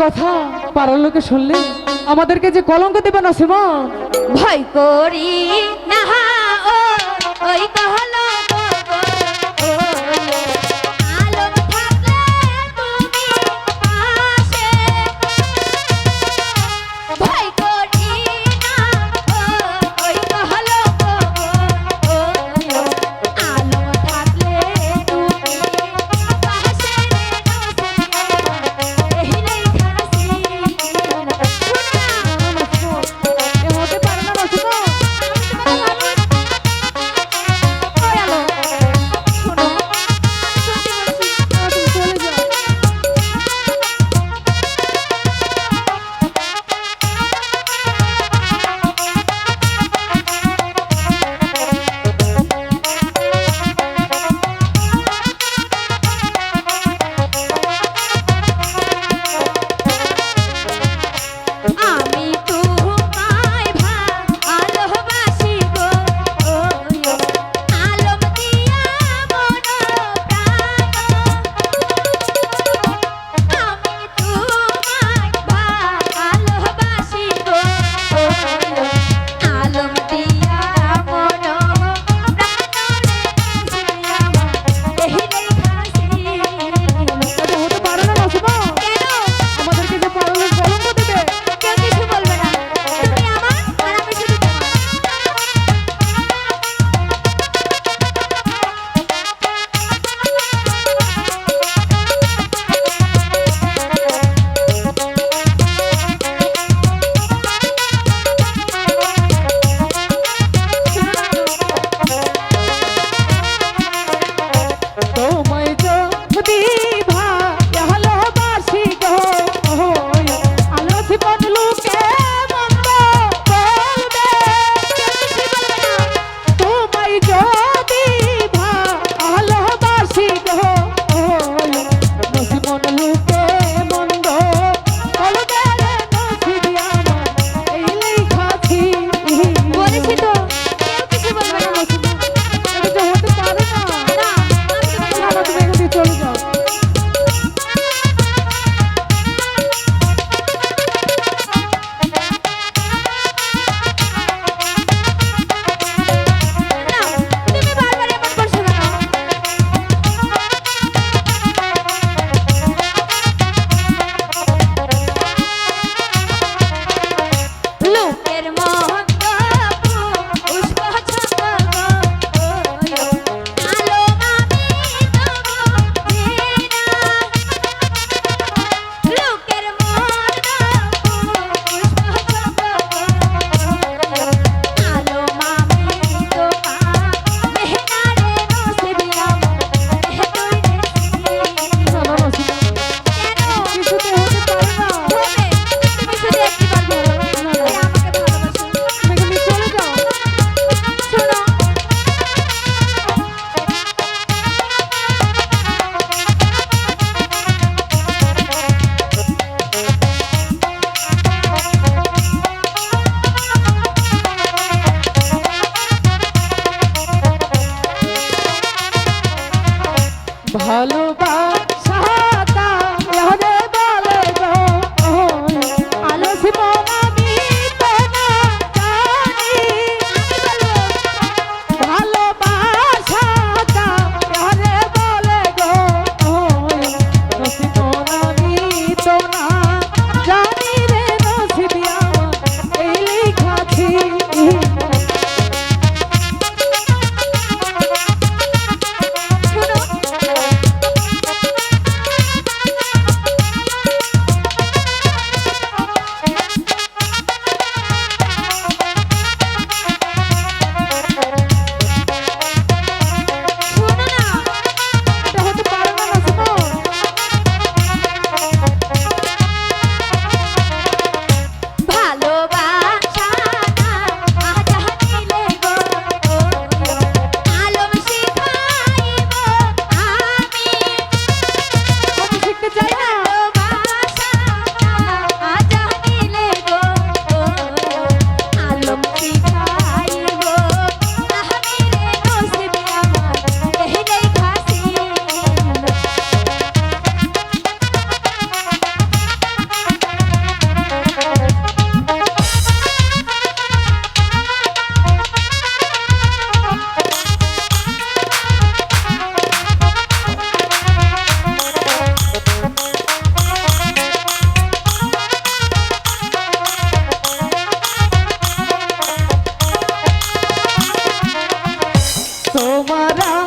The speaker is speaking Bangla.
কথা পাড়ার লোকে শুনলে আমাদেরকে যে কলঙ্ক দেবে না, সিমন? ভয় করি না ওই কহলো তোমার